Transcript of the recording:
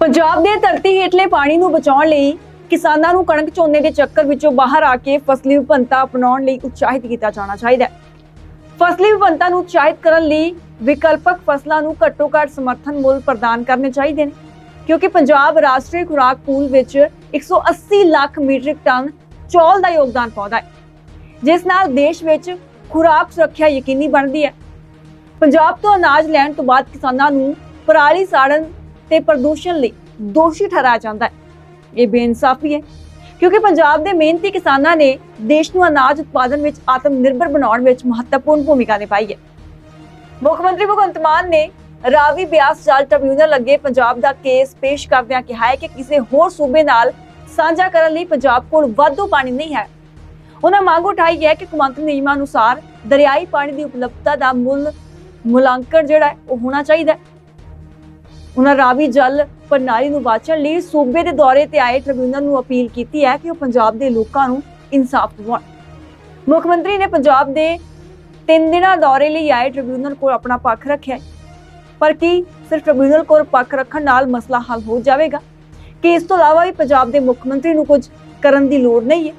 ਪੰਜਾਬ ਦੇ ਧਰਤੀ ਹੇਠਲੇ ਪਾਣੀ ਨੂੰ ਬਚਾਉਣ ਲਈ ਕਿਸਾਨਾਂ ਨੂੰ ਕਣਕ ਝੋਨੇ ਦੇ ਚੱਕਰ ਵਿੱਚੋਂ ਬਾਹਰ ਆ ਕੇ ਫਸਲੀ ਵਿਭਿੰਨਤਾ ਅਪਣਾਉਣ ਲਈ ਉਤਸ਼ਾਹਿਤ ਕੀਤਾ ਜਾਣਾ ਚਾਹੀਦਾ ਹੈ। ਫਸਲੀ ਵਿਭਿੰਨਤਾ ਨੂੰ ਉਤਸ਼ਾਹਿਤ ਕਰਨ ਲਈ ਵਿਕਲਪਕ ਫਸਲਾਂ ਨੂੰ ਘੱਟੋ-ਘੱਟ ਸਮਰਥਨ ਮੁੱਲ ਪ੍ਰਦਾਨ ਕਰਨੇ ਚਾਹੀਦੇ ਨੇ, ਕਿਉਂਕਿ ਪੰਜਾਬ ਰਾਸ਼ਟਰੀ ਖੁਰਾਕ ਪੂਲ ਵਿੱਚ 180 ਲੱਖ ਮੀਟ੍ਰਿਕ ਟਨ ਚੌਲ ਦਾ ਯੋਗਦਾਨ ਪਾਉਂਦਾ ਹੈ, ਜਿਸ ਨਾਲ ਦੇਸ਼ ਵਿੱਚ ਖੁਰਾਕ ਸੁਰੱਖਿਆ ਯਕੀਨੀ ਬਣਦੀ ਹੈ। ਪੰਜਾਬ ਤੋਂ ਅਨਾਜ ਲੈਣ ਤੋਂ ਬਾਅਦ ਕਿਸਾਨਾਂ ਨੂੰ ਪਰਾਲੀ ਸਾੜਨ ਤੇ ਪ੍ਰਦੂਸ਼ਣ ਲਈ ਦੋਸ਼ੀ ਠਹਿਰਾਇਆ ਜਾਂਦਾ ਹੈ। ਇਹ ਬੇਇਨਸਾਫੀ ਹੈ, ਕਿਉਂਕਿ ਪੰਜਾਬ ਦੇ ਮਿਹਨਤੀ ਕਿਸਾਨਾਂ ਨੇ ਦੇਸ਼ ਨੂੰ ਅਨਾਜ ਉਤਪਾਦਨ ਵਿੱਚ ਆਤਮ ਨਿਰਭਰ ਬਣਾਉਣ ਵਿੱਚ ਮਹੱਤਵਪੂਰਨ ਭੂਮਿਕਾ ਨਿਭਾਈ ਹੈ। ਮੁੱਖ ਮੰਤਰੀ ਭਗਵੰਤ ਮਾਨ ਨੇ ਰਾਵੀ ਬਿਆਸ ਜਲ ਟ੍ਰਿਬਿਊਨਲ ਅੱਗੇ ਪੰਜਾਬ ਦਾ ਕੇਸ ਪੇਸ਼ ਕਰਦਿਆਂ ਕਿਹਾ ਹੈ ਕਿ ਕਿਸੇ ਹੋਰ ਸੂਬੇ ਨਾਲ ਸਾਂਝਾ ਕਰਨ ਲਈ ਪੰਜਾਬ ਕੋਲ ਵਾਧੂ ਪਾਣੀ ਨਹੀਂ ਹੈ। ਉਹਨਾਂ ਮੰਗ ਉਠਾਈ ਹੈ ਕਿ ਕੌਮਾਂਤਰੀ ਨਿਯਮਾਂ ਅਨੁਸਾਰ ਦਰਿਆਈ ਪਾਣੀ ਦੀ ਉਪਲਬਧਤਾ ਦਾ ਮੁੱਲ ਮੁਲਾਂਕਣ ਜਿਹੜਾ ਹੈ, ਉਹ ਹੋਣਾ ਚਾਹੀਦਾ ਹੈ। ਉਹਨਾਂ ਰਾਵੀ ਜਲ ਪ੍ਰਣਾਲੀ ਨੂੰ ਵਾਚਣ ਲਈ ਸੂਬੇ ਦੇ ਦੌਰੇ ਤੇ ਆਏ ਟ੍ਰਿਬਿਊਨਲ ਨੂੰ ਅਪੀਲ ਕੀਤੀ ਹੈ ਕਿ ਉਹ ਪੰਜਾਬ ਦੇ ਲੋਕਾਂ ਨੂੰ ਇਨਸਾਫ ਦਿਵਾਉਣ। ਮੁੱਖ ਮੰਤਰੀ ਨੇ ਪੰਜਾਬ ਦੇ ਤਿੰਨ ਦਿਨਾਂ ਦੌਰੇ ਲਈ ਆਏ ਟ੍ਰਿਬਿਊਨਲ ਕੋਲ ਆਪਣਾ ਪੱਖ ਰੱਖਿਆ ਪਰ ਕੀ ਸਿਰਫ ਟ੍ਰਿਬਿਊਨਲ ਕੋਲ ਪੱਖ ਰੱਖਣ ਨਾਲ ਮਸਲਾ ਹੱਲ ਹੋ ਜਾਵੇਗਾ? ਕਿ ਇਸ ਤੋਂ ਇਲਾਵਾ ਵੀ ਪੰਜਾਬ ਦੇ ਮੁੱਖ ਮੰਤਰੀ ਨੂੰ ਕੁਝ ਕਰਨ ਦੀ ਲੋੜ ਨਹੀਂ ਹੈ?